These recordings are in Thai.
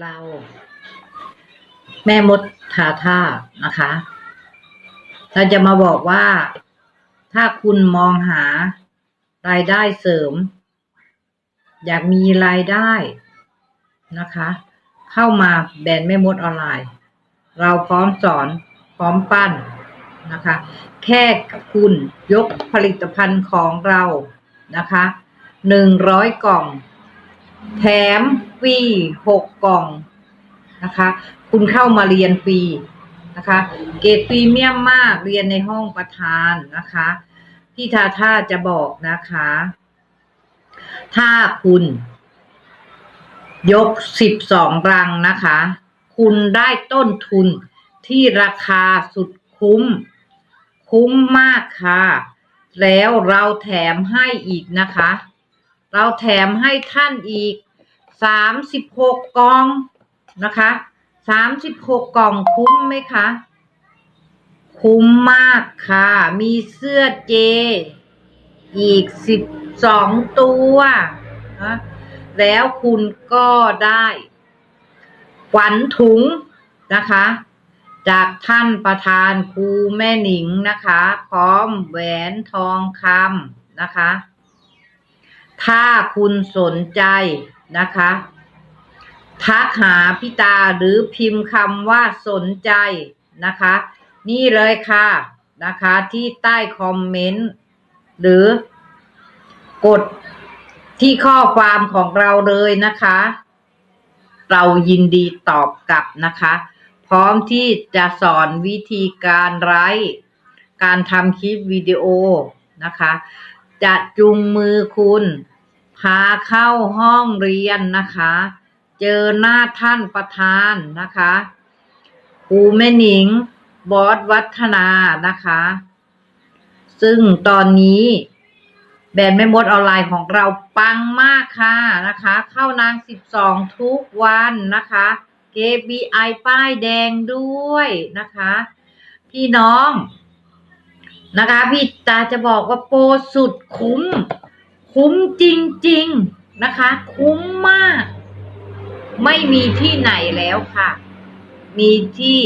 เรา แม่มดทาท่านะคะ เราจะมาบอกว่าถ้าคุณมองหารายได้เสริม อยากมีรายได้นะคะ เข้ามาแบรนด์แม่มดออนไลน์ เราพร้อมสอนพร้อมปั้นนะคะ แค่คุณยกผลิตภัณฑ์ของเรานะคะหนึ่งร้อยกล่อง แถมฟรีหกกล่องนะคะ คุณเข้ามาเรียนฟรีนะคะ เกรดพรีเมียมมากเรียนในห้องประธานนะคะพี่ทาท่าจะบอกนะคะ ถ้าคุณ ยกสิบสองรังนะคะ คุณได้ต้นทุนที่ราคาสุดคุ้ม คุ้มมากค่ะ แล้วเราแถมให้อีกนะคะ เราแถมให้ท่านอีกสามสิบหกกล่องนะคะสามสิบหกกล่องคุ้มไหมคะ คุ้มมากค่ะ มีเสื้อเจ อีกสิบสองตัวนะแล้วคุณก็ได้ขวัญถุงนะคะ จากท่านประธานครูแม่หนิงนะคะ พร้อมแหวนทองคำนะคะ ถ้าคุณสนใจนะคะ ทักหาพี่ตาหรือพิมพ์คำว่าสนใจนะคะ นี่เลยค่ะนะคะที่ใต้คอมเมนต์หรือกดที่ข้อความของเราเลยนะคะ เรายินดีตอบกลับนะคะ พร้อมที่จะสอนวิธีการไลฟ์การทำคลิปวิดีโอนะคะ จะจุงมือคุณ พาเข้าห้องเรียนนะคะ เจอหน้าท่านประธานนะคะครูแม่หนิง บอสวัฒนานะคะ ซึ่งตอนนี้แบรนด์แม่มดออนไลน์ของเราปังมากค่ะนะคะ เข้านางสิบสองทุกวันนะคะ KBI ป้ายแดงด้วยนะคะ พี่น้อง นะคะ พี่ตาจะบอกว่าโปรสุดคุ้ม คุ้มจริง ๆ นะคะ คุ้มมาก ไม่มีที่ไหนแล้วค่ะ มีที่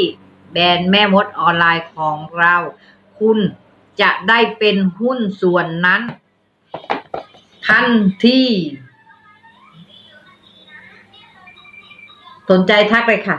แบรนด์แม่มดออนไลน์ของเรา คุณจะได้เป็นหุ้นส่วนนั้น ทันทีสนใจทักเลยค่ะ